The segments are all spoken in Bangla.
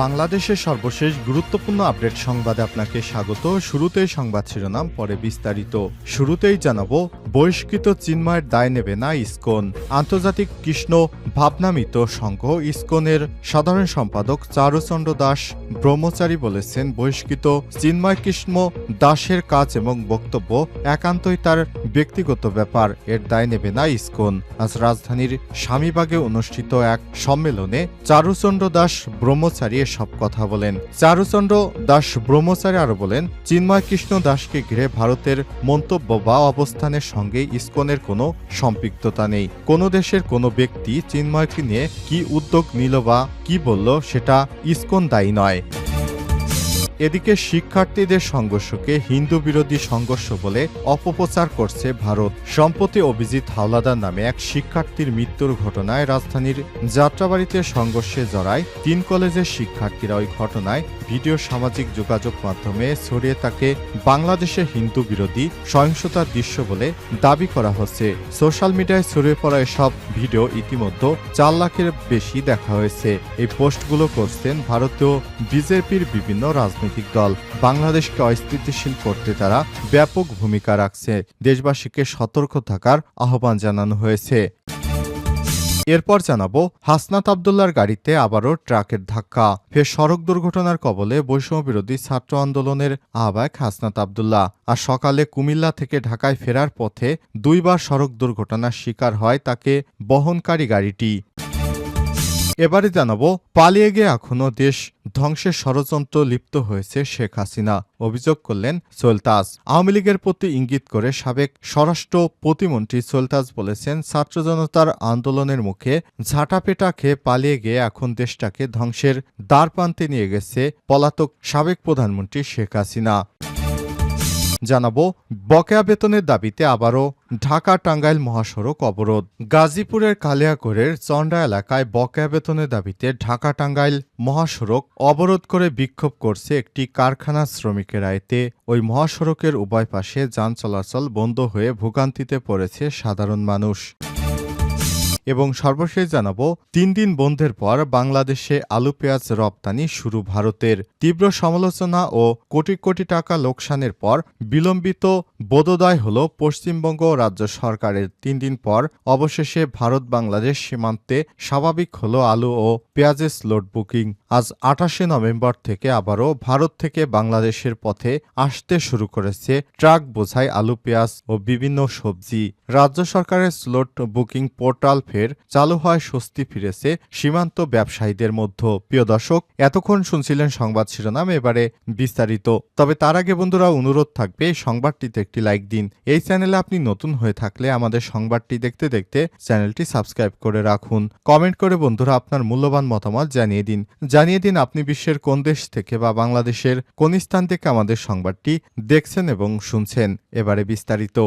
বাংলাদেশের সর্বশেষ গুরুত্বপূর্ণ আপডেট সংবাদে আপনাকে স্বাগত। শুরুতেই সংবাদ শিরোনাম, পরে বিস্তারিত। শুরুতেই জানাব, বহিষ্কৃত চিন্ময়ের দায় নেবে না ইসকন। আন্তর্জাতিক কৃষ্ণ ভাবনামিত সংঘ ইসকনের সাধারণ সম্পাদক চারুচন্দ্র দাস ব্রহ্মচারী বলেছেন, বহিষ্কৃত চিন্ময় কৃষ্ণ দাসের কাজ এবং বক্তব্য একান্তই তার ব্যক্তিগত ব্যাপার, এর দায় নেবে না ইসকন। আজ রাজধানীর স্বামীবাগে অনুষ্ঠিত এক সম্মেলনে চারুচন্দ্র দাস ব্রহ্মচারী এসব কথা বলেন। চারুচন্দ্র দাস ব্রহ্মচারী আরও বলেন চিন্ময় কৃষ্ণ দাসকে ঘিরে ভারতের মন্তব্য বা অবস্থানের সঙ্গে ইস্কনের কোনো সম্পৃক্ততা নেই। কোনো দেশের কোনো ব্যক্তি চিন্ময়কে নিয়ে কি উদ্যোগ নিল বা কি বলল সেটা ইসকন দায়ী নয়। এদিকে শিক্ষার্থীদের সংঘর্ষকে হিন্দু বিরোধী সংঘর্ষ বলে অপপ্রচার করছে ভারত। সম্প্রতি অভিজিৎ হাওলাদার নামে এক শিক্ষার্থীর মৃত্যুর ঘটনায় রাজধানীর যাত্রাবাড়িতে সংঘর্ষে জড়ায় তিন কলেজের শিক্ষার্থীরা ওই ঘটনায় ভিডিও সামাজিক যোগাযোগ মাধ্যমে ছড়িয়ে তাকে বাংলাদেশের হিন্দু বিরোধী সহিংসতার দৃশ্য বলে দাবি করা হচ্ছে। সোশ্যাল মিডিয়ায় ছড়িয়ে পড়া এসব ভিডিও ইতিমধ্যে চার লাখের বেশি দেখা হয়েছে। এই পোস্টগুলো করছেন ভারতীয় বিজেপির বিভিন্ন রাজনৈতিক দল। বাংলাদেশকে অস্থিতিশীল করতে তারা ব্যাপক ভূমিকা রাখছে। দেশবাসীকে সতর্ক থাকার আহ্বান জানানো হয়েছে। এরপর জানাব, হাসনাত আবদুল্লার গাড়িতে আবারও ট্রাকের ধাক্কা। ফের সড়ক দুর্ঘটনার কবলে বৈষম্য বিরোধী ছাত্র আন্দোলনের আহ্বায়ক হাসনাত আবদুল্লাহ। আর সকালে কুমিল্লা থেকে ঢাকায় ফেরার পথে দুইবার সড়ক দুর্ঘটনার শিকার হয় তাকে বহনকারী গাড়িটি। এবারে জানাব, পালিয়ে গিয়ে এখনও দেশ ধ্বংসের ষড়যন্ত্র লিপ্ত হয়েছে শেখ হাসিনা। অভিযোগ করলেন সোলতাজ আওয়ামী লীগের প্রতি ইঙ্গিত করে সাবেক স্বরাষ্ট্র প্রতিমন্ত্রী সোলতাজ বলেছেন, ছাত্র জনতার আন্দোলনের মুখে ঝাঁটাপেটা খেয়ে পালিয়ে গিয়ে এখন দেশটাকে ধ্বংসের দ্বার প্রান্তে নিয়ে গেছে পলাতক সাবেক প্রধানমন্ত্রী শেখ হাসিনা। জানাব, বকেয়া বেতনের দাবিতে আবারও ঢাকা টাঙ্গাইল মহাসড়ক অবরোধ। গাজীপুরের কালিয়াকোরের চন্ডা এলাকায় বকেয়া বেতনের দাবিতে ঢাকা টাঙ্গাইল মহাসড়ক অবরোধ করে বিক্ষোভ করছে একটি কারখানা শ্রমিকের। আয়তে ওই মহাসড়কের উভয় পাশে যান চলাচল বন্ধ হয়ে ভোগান্তিতে পড়েছে সাধারণ মানুষ। এবং সর্বশেষ জানাব, তিন দিন বন্ধের পর বাংলাদেশে আলু পেঁয়াজ রপ্তানি শুরু ভারতের। তীব্র সমালোচনা ও কোটি কোটি টাকা লোকসানের পর বিলম্বিত বোধোদয় হল পশ্চিমবঙ্গ রাজ্য সরকারের। তিন দিন পর অবশেষে ভারত বাংলাদেশ সীমান্তে স্বাভাবিক হল আলু ও পেঁয়াজের স্লোট বুকিং। আজ আঠাশে নভেম্বর থেকে আবারও ভারত থেকে বাংলাদেশের পথে আসতে শুরু করেছে ট্রাক বোঝাই আলু পেঁয়াজ ও বিভিন্ন সবজি। রাজ্য সরকারের স্লোট বুকিং পোর্টাল ফের চালু হয় স্বস্তি ফিরেছে সীমান্ত ব্যবসায়ীদের মধ্যে। প্রিয় দর্শক, এতক্ষণ শুনছিলেন সংবাদ শিরোনাম, এবারে বিস্তারিত। তবে তার আগে বন্ধুরা, অনুরোধ থাকবে সংবাদটিতে একটি লাইক দিন। এই চ্যানেলে আপনি নতুন হয়ে থাকলে আমাদের সংবাদটি দেখতে দেখতে চ্যানেলটি সাবস্ক্রাইব করে রাখুন। কমেন্ট করে বন্ধুরা আপনার মূল্যবান মতামত জানিয়ে দিন। জানিয়ে দিন আপনি বিশ্বের কোন দেশ থেকে বা বাংলাদেশের কোন স্থান থেকে আমাদের সংবাদটি দেখছেন এবং শুনছেন। এবারে বিস্তারিত।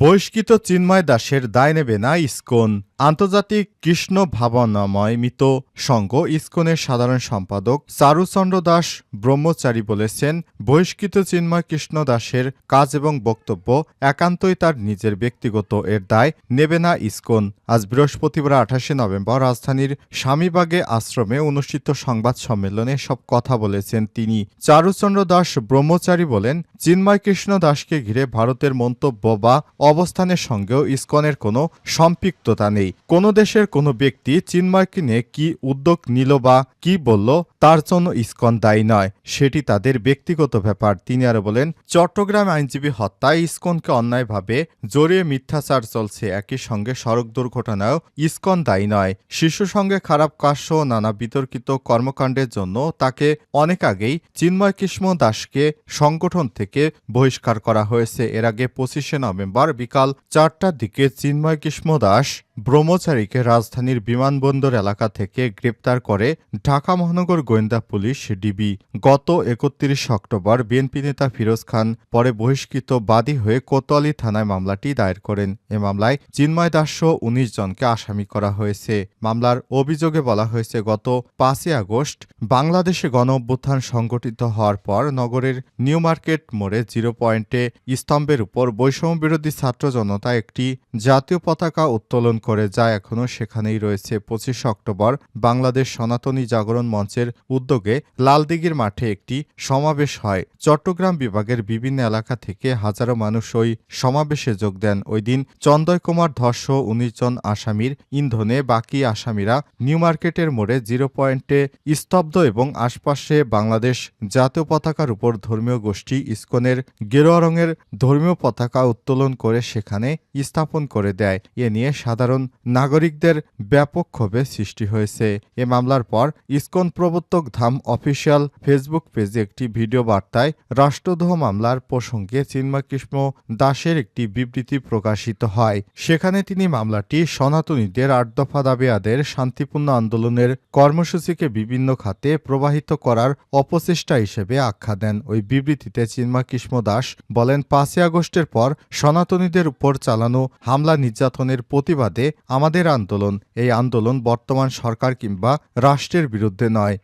বহিষ্কৃত চিন্ময় দাসের দায় নেবে না ইসকন আন্তর্জাতিক কৃষ্ণ ভাবনাময় মিত সংঘ ইসকনের সাধারণ সম্পাদক চারুচন্দ্র দাস ব্রহ্মচারী বলেছেন, বহিষ্কৃত চিন্ময় কৃষ্ণ দাসের কাজ এবং বক্তব্য একান্তই তার নিজের ব্যক্তিগত এর দায়, নেবে না ইসকন। আজ বৃহস্পতিবার আঠাশে নভেম্বর রাজধানীর স্বামীবাগে আশ্রমে অনুষ্ঠিত সংবাদ সম্মেলনে সব কথা বলেছেন তিনি। চারুচন্দ্র দাস ব্রহ্মচারী বলেন, চিন্ময় কৃষ্ণ দাসকে ঘিরে ভারতের মন্তব্য বা অবস্থানের সঙ্গেও ইসকনের কোনো সম্পৃক্ততা নেই। কোনো দেশের কোনো ব্যক্তি চিন্ময়কে নিয়ে কি উদ্যোগ নিল বা কি বলল তার জন্য ইস্কন দায়ী নয়। সেটি তাদের ব্যক্তিগত ব্যাপার, তিনি আরও বলেন, চট্টগ্রাম আইনজীবী হত্যায় ইসকনকে অন্যায়ভাবে জড়িয়ে মিথ্যাচার চলছে। একই সঙ্গে সড়ক দুর্ঘটনায়ও ইসকন দায়ী নয়। শিশু সঙ্গে খারাপ কাশ ও নানা বিতর্কিত কর্মকাণ্ডের জন্য তাকে অনেক আগেই চিন্ময় কৃষ্ণ দাসকে সংগঠন থেকে বহিষ্কার করা হয়েছে। এর আগে পঁচিশে নভেম্বর বিকাল চারটার দিকে চিন্ময় কৃষ্ণ দাস ব্রহ্মচারীকে রাজধানীর বিমানবন্দর এলাকা থেকে গ্রেপ্তার করে ঢাকা মহানগর গোয়েন্দা পুলিশ, ডিবি। গত একত্রিশ অক্টোবর বিএনপি নেতা ফিরোজ খান পরে বহিষ্কৃত বাদী হয়ে কোতোয়ালি থানায় মামলাটি দায়ের করেন। এ মামলায় চিন্ময় দাসসহ উনিশ জনকে আসামি করা হয়েছে। মামলার অভিযোগে বলা হয়েছে, গত পাঁচই আগস্ট বাংলাদেশে গণ অভ্যুত্থান সংগঠিত হওয়ার পর নগরের নিউ মার্কেট মোড়ে জিরো পয়েন্টে স্তম্ভের উপর বৈষম্য বিরোধী ছাত্র জনতা একটি জাতীয় পতাকা উত্তোলন করে যা এখনও সেখানেই রয়েছে। পঁচিশে অক্টোবর বাংলাদেশ সনাতনী জাগরণ মঞ্চের উদ্যোগে লালদিঘির মাঠে একটি সমাবেশ হয়। চট্টগ্রাম বিভাগের বিভিন্ন এলাকা থেকে হাজারো মানুষ ওই সমাবেশে যোগ দেন। ওই দিন চন্দয় কুমার ধর্ষ, উনিশ জন আসামির ইন্ধনে বাকি আসামিরা নিউ মার্কেটের মোড়ে জিরো পয়েন্টে স্তব্ধ এবং আশপাশে বাংলাদেশ জাতীয় পতাকার উপর ধর্মীয় গোষ্ঠী ইসকনের গেরুয়া রঙের ধর্মীয় পতাকা উত্তোলন করে সেখানে স্থাপন করে দেয়। এ নিয়ে সাধারণ নাগরিকদের ব্যাপক ক্ষোভের সৃষ্টি হয়েছে। এ মামলার পর ইসকন প্রবর্তক ধাম অফিসিয়াল ফেসবুক পেজে একটি ভিডিও বার্তায় রাষ্ট্রদ্রোহ মামলার প্রসঙ্গে চিন্ময়কৃষ্ণ দাসের একটি বিবৃতি প্রকাশিত হয়। সেখানে তিনি মামলাটি সনাতনীদের আট দফা দাবি আদের শান্তিপূর্ণ আন্দোলনের কর্মসূচিকে বিভিন্ন খাতে প্রবাহিত করার অপচেষ্টা হিসেবে আখ্যা দেন। ওই বিবৃতিতে চিন্ময়কৃষ্ণ দাস বলেন, পাঁচই আগস্টের পর সনাতনীদের উপর চালানো হামলা নির্যাতনের প্রতিবাদে আমাদের আন্দোলন, এই আন্দোলন বর্তমান সরকার কিংবা রাষ্ট্রের বিরুদ্ধে নয়।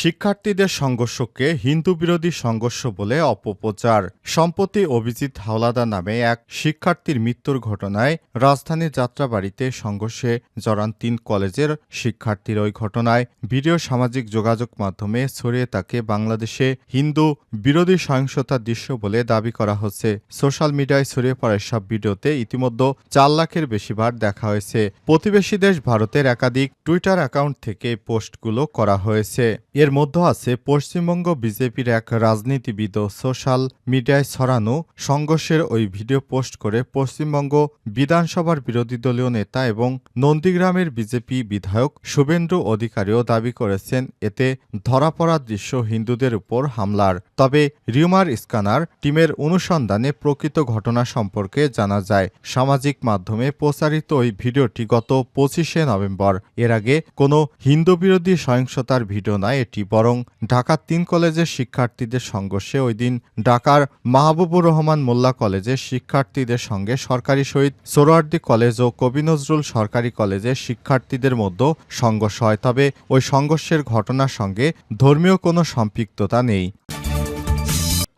শিক্ষার্থীদের সংঘর্ষকে হিন্দু বিরোধী সংঘর্ষ বলে অপপ্রচার। সম্প্রতি অভিজিৎ হাওলাদার নামে এক শিক্ষার্থীর মৃত্যুর ঘটনায় রাজধানীর যাত্রাবাড়িতে সংঘর্ষে জড়ান তিন কলেজের শিক্ষার্থীর ওই ঘটনায়। ভিডিও সামাজিক যোগাযোগ মাধ্যমে ছড়িয়ে তাকে বাংলাদেশে হিন্দু বিরোধী সহিংসতার দৃশ্য বলে দাবি করা হচ্ছে। সোশ্যাল মিডিয়ায় ছড়িয়ে পড়া সব ভিডিওতে ইতিমধ্যে চার লাখের বেশিবার দেখা হয়েছে। প্রতিবেশী দেশ ভারতের একাধিক টুইটার অ্যাকাউন্ট থেকে পোস্টগুলো করা হয়েছে। এর মধ্যে আছে পশ্চিমবঙ্গ বিজেপির এক রাজনীতিবিদ সোশ্যাল মিডিয়ায় ছড়ানো সংঘর্ষের ওই ভিডিও পোস্ট করে পশ্চিমবঙ্গ বিধানসভার বিরোধী দলীয় নেতা এবং নন্দীগ্রামের বিজেপি বিধায়ক শুভেন্দু অধিকারীও দাবি করেছেন, এতে ধরা পড়া দৃশ্য হিন্দুদের উপর হামলার। তবে রিউমার স্ক্যানার টিমের অনুসন্ধানে প্রকৃত ঘটনা সম্পর্কে জানা যায়, সামাজিক মাধ্যমে প্রচারিত ওই ভিডিওটি গত পঁচিশে নভেম্বর। এর আগে কোনো হিন্দু বিরোধী সহিংসতার ভিডিও নয় এটি বরং ঢাকার তিন কলেজের শিক্ষার্থীদের সংঘর্ষে ওই দিন ঢাকার মাহবুবুর রহমান মোল্লা কলেজের শিক্ষার্থীদের সঙ্গে সরকারি শহীদ সোরোয়ার্দি কলেজ ও কবি নজরুল সরকারি কলেজের শিক্ষার্থীদের মধ্যে সংঘর্ষ হয়। তবে ওই সংঘর্ষের ঘটনার সঙ্গে ধর্মীয় কোনো সম্পৃক্ততা নেই।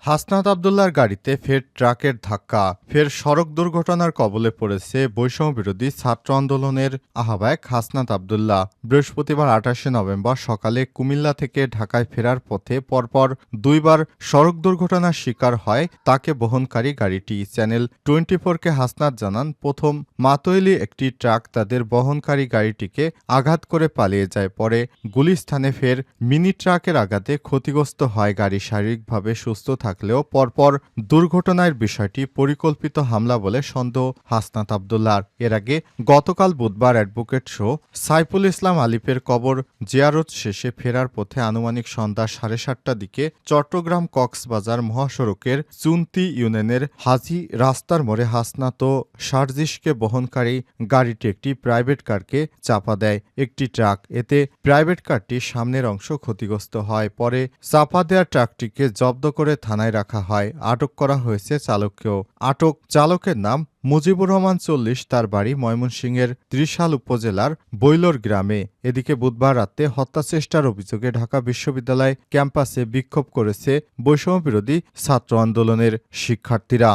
হাসনাত আবদুল্লার গাড়িতে ফের ট্রাকের ধাক্কা। ফের সড়ক দুর্ঘটনার কবলে পড়েছে বৈষম্য বিরোধী ছাত্র আন্দোলনের আহ্বায়ক হাসনাত আবদুল্লাহ। বৃহস্পতিবার আঠাশে নভেম্বর সকালে কুমিল্লা থেকে ঢাকায় ফেরার পথে পরপর দুইবার সড়ক দুর্ঘটনার শিকার হয় তাকে বহনকারী গাড়িটি। চ্যানেল টোয়েন্টি ফোরকে হাসনাত জানান, প্রথম মাতোয়েলি একটি ট্রাক তাদের বহনকারী গাড়িটিকে আঘাত করে পালিয়ে যায়, পরে গুলিস্থানে ফের মিনি ট্রাকের আঘাতে ক্ষতিগ্রস্ত হয়। গাড়ি শারীরিকভাবে সুস্থ থাকলেও পরপর দুর্ঘটনার বিষয়টি পরিকল্পিত হামলা বলে সন্দেহ হাসনাত আবদুল্লার এর আগে গতকাল বুধবার অ্যাডভোকেট শো সাইফুল ইসলাম আলিফের কবর জিয়ারত শেষে ফেরার পথে আনুমানিক সন্ধ্যা সাড়ে সাতটার দিকে চট্টগ্রাম কক্সবাজার মহাসড়কের চুন্তি ইউনিয়নের হাজি রাস্তার মোড়ে হাসনাত ও সার্জিসকে বহনকারী গাড়িটি একটি প্রাইভেট কারকে চাপা দেয়। একটি ট্রাক, এতে প্রাইভেট কারটির সামনের অংশ ক্ষতিগ্রস্ত হয়। পরে চাপা দেওয়া ট্রাকটিকে জব্দ করে থানায় রাখা হয়। আটক করা হয়েছে চালককেও। আটক চালকের নাম মুজিবুর রহমান চল্লিশ। তার বাড়ি ময়মনসিংহের ত্রিশাল উপজেলার বৈলর গ্রামে। এদিকে বুধবার রাতে হত্যাচেষ্টার অভিযোগে ঢাকা বিশ্ববিদ্যালয় ক্যাম্পাসে বিক্ষোভ করেছে বৈষম্যবিরোধী ছাত্র আন্দোলনের শিক্ষার্থীরা।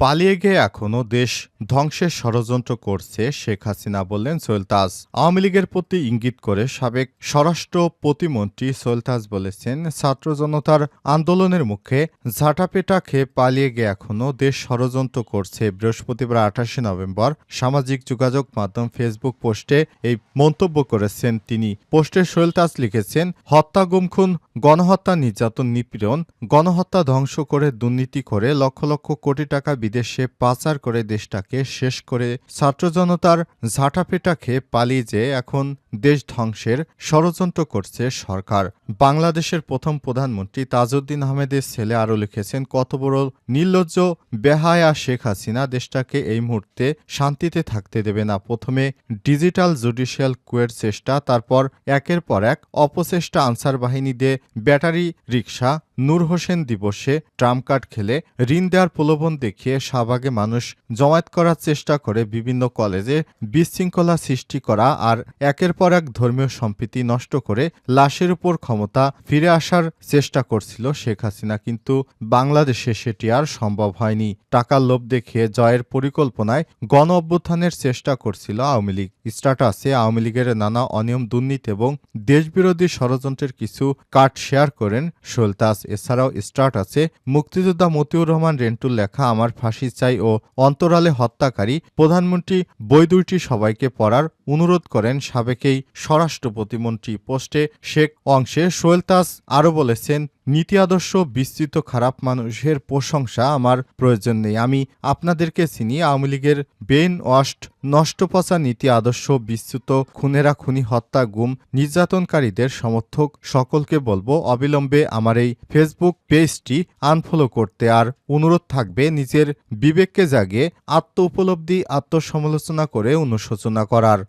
পালিয়ে গিয়ে এখনও দেশ ধ্বংসের ষড়যন্ত্র করছে শেখ হাসিনা বললেন সোয়েলতাজ আওয়ামী লীগের প্রতি ইঙ্গিত করে সাবেক স্বরাষ্ট্র প্রতিমন্ত্রী সোয়েলতাজ বলেছেন, ছাত্র জনতার আন্দোলনের মুখে ঝাঁটাপেটা খেয়ে পালিয়ে গিয়ে এখনও দেশ ষড়যন্ত্র করছে। বৃহস্পতিবার আঠাশে নভেম্বর সামাজিক যোগাযোগ মাধ্যম ফেসবুক পোস্টে এই মন্তব্য করেছেন তিনি। পোস্টে সোয়েলতাজ লিখেছেন, হত্যা গুমখুন, গণহত্যা নির্যাতন, নিপীড়ন, গণহত্যা ধ্বংস করে দুর্নীতি করে লক্ষ লক্ষ কোটি টাকা বিদেশে পাচার করে দেশটাকে পড়ালেখাকে শেষ করে ছাত্র জনতার ঝাঁটাপেটা খেয়ে পালিয়ে যেয়ে এখন দেশ ধ্বংসের ষড়যন্ত্র করছে সরকার। বাংলাদেশের প্রথম প্রধানমন্ত্রী তাজউদ্দিন আহমেদের ছেলে আরও লিখেছেন, কত বড় নির্লজ্জ বেহায়া শেখ হাসিনা দেশটাকে এই মুহূর্তে শান্তিতে থাকতে দেবে না। প্রথমে ডিজিটাল জুডিশিয়াল কুয়ের চেষ্টা, তারপর একের পর এক অপচেষ্টা, আনসার বাহিনী দিয়ে ব্যাটারি, রিকশা নূর হোসেন দিবসে ট্রাম কার্ড খেলে ঋণ দেওয়ার প্রলোভন দেখিয়ে শাহবাগে মানুষ জমায়েত করার চেষ্টা করে বিভিন্ন কলেজে বিশৃঙ্খলা সৃষ্টি করা আর একের পর এক ধর্মীয় সম্প্রীতি নষ্ট করে লাশের উপর ক্ষমতা ফিরে আসার চেষ্টা করছিল শেখ হাসিনা, কিন্তু বাংলাদেশে সেটি আর সম্ভব হয়নি। টাকার লোভ দেখিয়ে জয়ের পরিকল্পনায় গণ অভ্যুত্থানের চেষ্টা করছিল আওয়ামী লীগ। স্ট্যাটাসে আওয়ামী লীগের নানা অনিয়ম, দুর্নীতি এবং দেশবিরোধী ষড়যন্ত্রের কিছু কার্ড শেয়ার করেন সুলতাস এছাড়াও স্টার্ট আছে মুক্তিযোদ্ধা মতিউর রহমান রেন্টুর লেখা আমার ফাঁসি চাই ও অন্তরালে হত্যাকারী প্রধানমন্ত্রী বই দুইটি সবাইকে পড়ার অনুরোধ করেন সাবেকেই স্বরাষ্ট্র প্রতিমন্ত্রী পোস্টে শেখ অংশে। সোয়েলতাস আরও বলেছেন নীতি আদর্শ, বিস্তৃত, খারাপ মানুষের প্রশংসা আমার প্রয়োজন নেই। আমি আপনাদেরকে চিনি, আওয়ামী লীগের বেন ওয়াস্ট নষ্টপচা নীতি আদর্শ, বিস্তৃত, খুনেরা খুনি, হত্যা, গুম, নির্যাতনকারীদের সমর্থক সকলকে বলব, অবিলম্বে আমার এই ফেসবুক পেজটি আনফলো করতে। আর অনুরোধ থাকবে, নিজের বিবেককে জাগে আত্ম উপলব্ধি আত্মসমালোচনা করে অনুশোচনা করার।